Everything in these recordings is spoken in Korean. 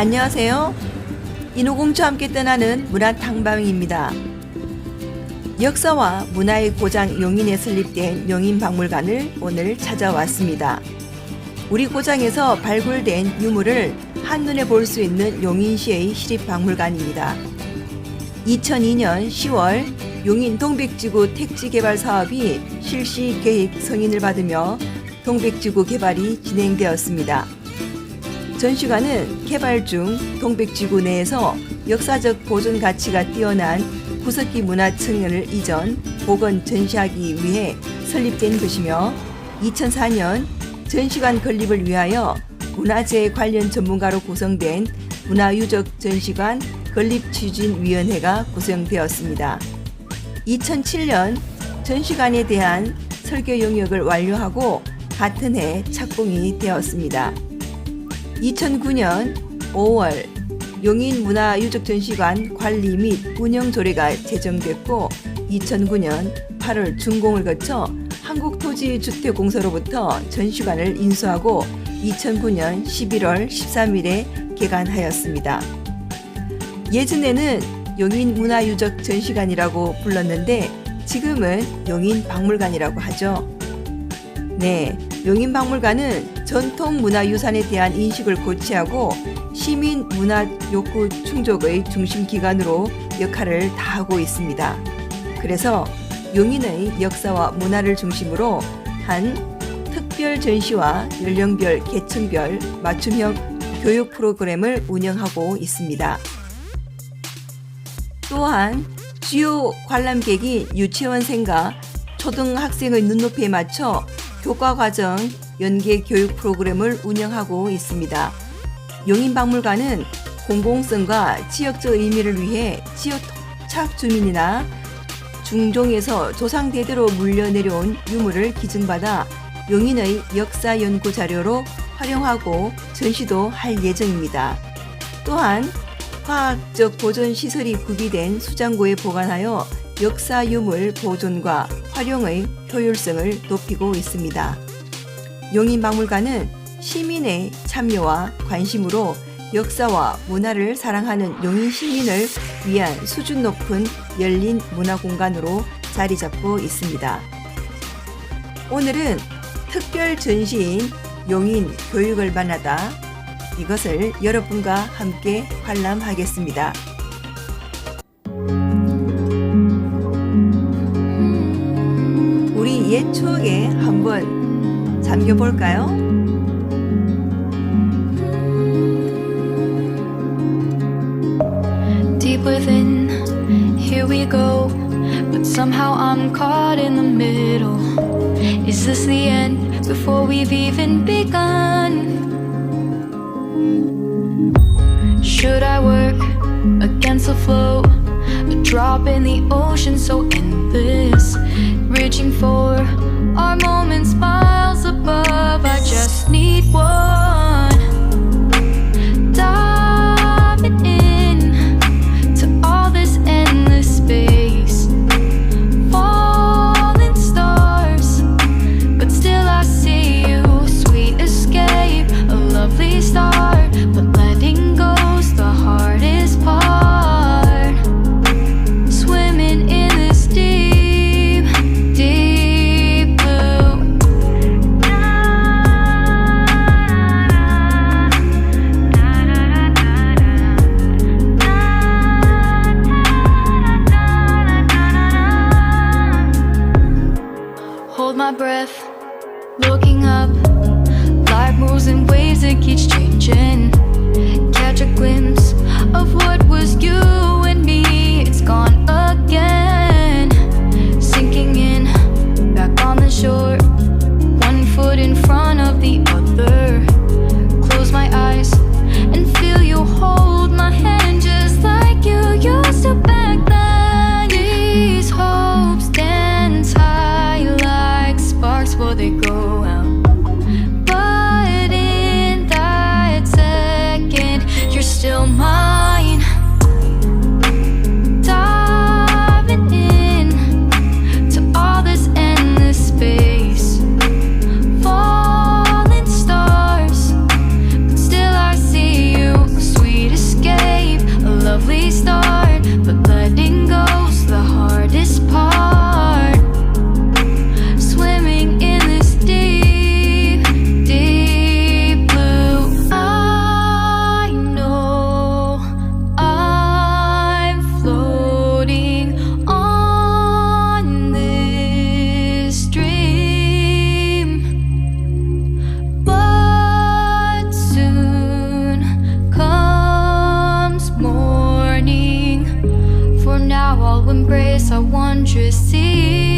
안녕하세요. 인호공주와 함께 떠나는 문화 탐방입니다. 역사와 문화의 고장 용인에 설립된 용인박물관을 오늘 찾아왔습니다. 우리 고장에서 발굴된 유물을 한눈에 볼 수 있는 용인시의 시립박물관입니다. 2002년 10월 용인 동백지구 택지 개발 사업이 실시 계획 승인을 받으며 동백지구 개발이 진행되었습니다. 전시관은 개발 중 동백지구 내에서 역사적 보존 가치가 뛰어난 구석기 문화청을 이전 복원 전시하기 위해 설립된 것이며 2004년 전시관 건립을 위하여 문화재 관련 전문가로 구성된 문화유적 전시관 건립 추진위원회가 구성되었습니다. 2007년 전시관에 대한 설계 용역을 완료하고 같은 해 착공이 되었습니다. 2009년 5월 용인문화유적전시관 관리 및 운영 조례가 제정됐고 2009년 8월 준공을 거쳐 한국토지주택공사로부터 전시관을 인수하고 2009년 11월 13일에 개관하였습니다. 예전에는 용인문화유적 전시관이라고 불렀는데 지금은 용인박물관이라고 하죠. 네, 용인박물관은 전통 문화유산에 대한 인식을 고취하고 시민 문화 욕구 충족의 중심 기관으로 역할을 다하고 있습니다. 그래서 용인의 역사와 문화를 중심으로 한 특별 전시와 연령별, 계층별 맞춤형 교육 프로그램을 운영하고 있습니다. 또한 주요 관람객인 유치원생과 초등학생의 눈높이에 맞춰 교과 과정 연계 교육 프로그램을 운영하고 있습니다. 용인박물관은 공공성과 지역적 의미를 위해 지역 토착 주민이나 중종에서 조상 대대로 물려내려온 유물을 기증받아 용인의 역사 연구 자료로 활용하고 전시도 할 예정입니다. 또한 과학적 보존 시설이 구비된 수장고에 보관하여 역사 유물 보존과 활용의 효율성을 높이고 있습니다. 용인박물관은 시민의 참여와 관심으로 역사와 문화를 사랑하는 용인 시민을 위한 수준 높은 열린 문화 공간으로 자리 잡고 있습니다. 오늘은 특별 전시인 용인 교육을 만나다 이것을 여러분과 함께 관람하겠습니다. 한번 잠겨볼까요? deep within. Here we go, but somehow I'm caught in the middle. Is this the end before we've even begun? Should I work against the flow? A drop in the ocean so endless, reaching for our moments Embrace our wondrous sea.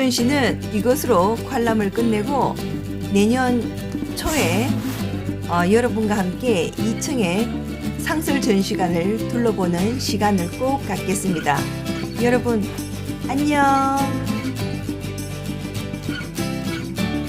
특별 전시는 이것으로 관람을 끝내고 내년 초에 어, 여러분과 함께 2층의 상설 전시관을 둘러보는 시간을 꼭 갖겠습니다. 여러분 안녕.